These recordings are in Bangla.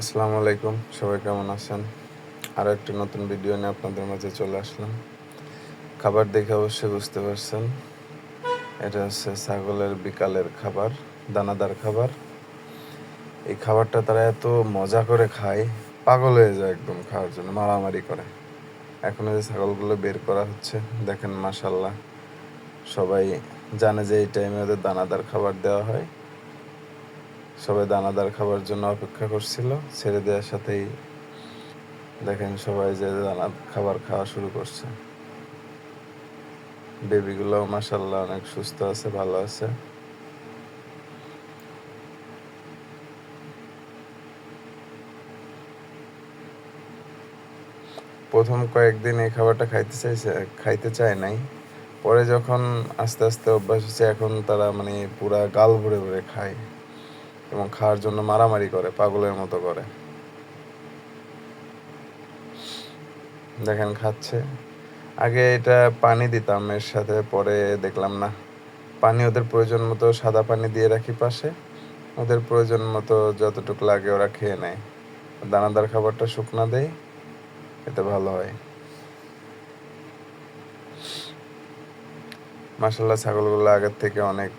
আসসালামু আলাইকুম, সবাই কেমন আছেন? আরও একটি নতুন ভিডিও নিয়ে আপনাদের মাঝে চলে আসলাম। খাবার দেখে অবশ্যই বুঝতে পারছেন, এটা হচ্ছে ছাগলের বিকালের খাবার, দানাদার খাবার। এই খাবারটা তারা এত মজা করে খায়, পাগল হয়ে যায় একদম খাওয়ার জন্য, মারামারি করে। এখন যে ছাগলগুলো বের করা হচ্ছে, দেখেন মাসাল্লাহ সবাই জানে যে এই টাইমে ওদের দানাদার খাবার দেওয়া হয়। সবাই দানাদার খাবার জন্য অপেক্ষা করছিল। ছেড়ে দেওয়ার সাথেই দেখেন সবাই যে দানা খাবার খাওয়া শুরু করছে। বেবিগুলো মাসাল্লাহ অনেক সুস্থ আছে, ভালো আছে। প্রথম কয়েকদিন এই খাবারটা খাইতে চাইছে, খাইতে চায় নাই। পরে যখন আস্তে আস্তে অভ্যাস হচ্ছে এখন তারা মানে পুরা গাল ভরে ভরে খায়। এবং খাওয়ার জন্য মারামারি করে, পাগলের মতো করে। দেখেন, খাচ্ছে। আগে এটা পানি দিতাম, এর সাথে পরে দেখলাম না। পানি ওদের প্রয়োজন মতো সাদা পানি দিয়ে রাখি পাশে। ওদের প্রয়োজন মতো যতটুকু লাগে ওরা খেয়ে নেয়। দানাদার খাবারটা শুকনা দেয় এতে ভালো হয়। মাসাল্লাহ ছাগলগুলো আগের থেকে অনেক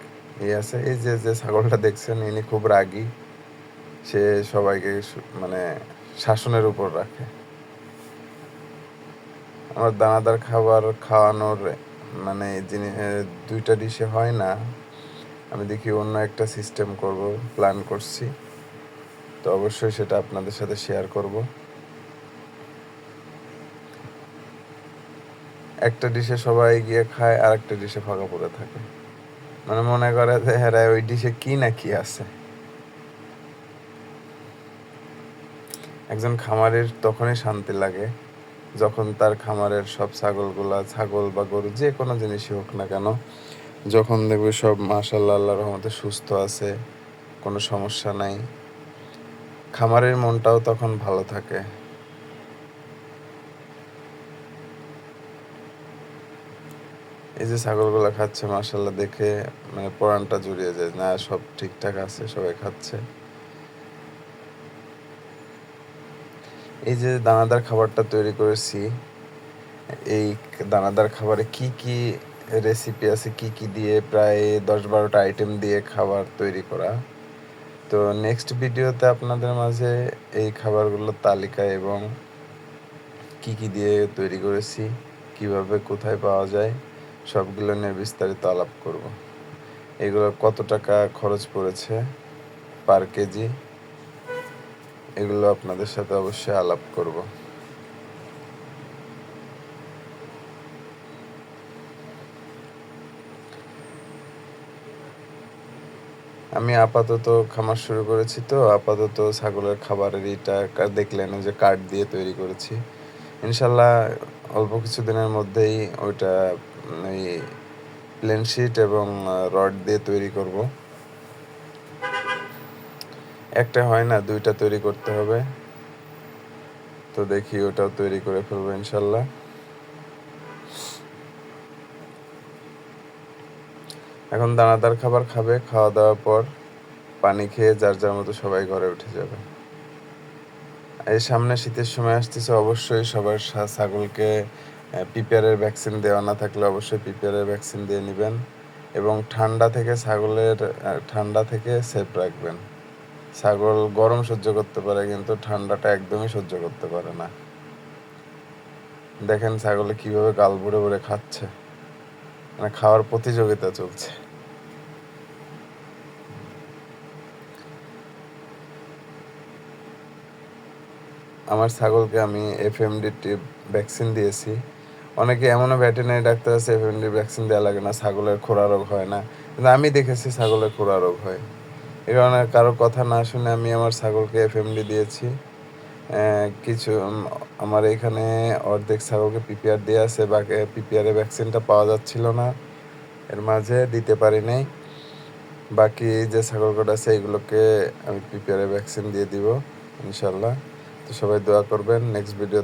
ইয়ে আছে, এই যে যে ছাগলটা দেখছেন, ইনি খুব রাগী। সে সবাইকে মানে শাসনের উপর রাখে। আমার দানাদার খাবার খাওয়ানোর মানে যিনি দুইটা ডিশে হয় না। আমি দেখি অন্য একটা সিস্টেম করব, প্ল্যান করছি। তো অবশ্যই সেটা আপনাদের সাথে শেয়ার করব। একটা ডিশে সবাই গিয়ে খায় আর একটা ডিশে ফাঁকা পড়ে থাকে। মানে মনে করে যে হ্যাঁ ওই ডিশে কি না কি আছে? একজন খামারের তখনই শান্তি লাগে, যখন তার খামারের সব ছাগলগুলা, ছাগল বা গরু যে কোনো জিনিসই হোক না কেন, যখন দেখবে সব মাশাল্লাহ আল্লাহ রহমতে সুস্থ আছে, কোনো সমস্যা নাই। খামারের মনটাও তখন ভালো থাকে। এই যে ছাগলগুলো খাচ্ছে মাসাল্লাহ দেখে মানে পরানটা জুড়িয়ে যায় না, সব ঠিকঠাক আছে, সবাই খাচ্ছে। এই যে দানাদার খাবারটা তৈরি করেছি, এই দানাদার খাবারে কি কি রেসিপি আছে, কি কি দিয়ে প্রায় দশ বারোটা আইটেম দিয়ে খাবার তৈরি করা। তো নেক্সট ভিডিওতে আপনাদের মাঝে এই খাবারগুলোর তালিকা এবং কি কি দিয়ে তৈরি করেছি, কীভাবে কোথায় পাওয়া যায় সবগুলো নিয়ে বিস্তারিত আলাপ করব। এগুলো কত টাকা খরচ পড়েছে পার কেজি? এগুলো আপনাদের সাথে অবশ্যই আলাপ করব। আমি আপাতত খামার শুরু করেছি তো, আপাতত ছাগলের খাবারের এটা দেখলেন যে কার্ড দিয়ে তৈরি করেছি। ইনশাল্লাহ অল্প কিছু দিনের মধ্যেই ওইটা, এই প্লেন শিট এবং রড দিয়ে তৈরি করব। একটা হয় না, দুইটা তৈরি করতে হবে। তো দেখি ওটাও তৈরি করে ফেলব ইনশাল্লাহ। এখন দানাদার খাবার খাবে, খাওয়া দাওয়ার পর পানি খেয়ে যার যার মতো সবাই ঘরে উঠে যাবে। এই সামনে শীতের সময় আসতেছে, অবশ্যই সবার ছাগলকে পিপিআরের ভ্যাকসিন দেওয়া না থাকলে অবশ্যই পিপিআরের ভ্যাকসিন দিয়ে নেবেন এবং ঠান্ডা থেকে ছাগলের ঠান্ডা থেকে সেফ রাখবেন। ছাগল গরম সহ্য করতে পারে, কিন্তু ঠান্ডাটা একদমই সহ্য করতে পারে না। দেখেন ছাগলে কীভাবে গাল ভরে ভরে খাচ্ছে। মানে খাওয়ার প্রতিযোগিতা চলছে। আমার ছাগলকে আমি এফএমডি ভ্যাকসিন দিয়েছি। অনেকে এমনও ভেটেরিনারি ডাক্তার আছে এফএমডি ভ্যাকসিন দেওয়া লাগে না, ছাগলের খোরা রোগ হয় না। কিন্তু আমি দেখেছি ছাগলের খোরা রোগ হয়। এ কারণে কারও কথা না শুনে আমি আমার ছাগলকে এফ এফএমডি দিয়েছি। কিছু আমার এখানে অর্ধেক ছাগলকে পিপিআর দিয়ে আছে, বাকি পিপিআরের ভ্যাকসিনটা পাওয়া যাচ্ছিল না। এর মাঝে দিতে পারি নাই। বাকি যে ছাগল কটা আছে, এগুলোকে আমি পিপিআরের ভ্যাকসিন দিয়ে দিব, ইনশাল্লাহ। তো সবাই দোয়া করবেন নেক্সট ভিডিও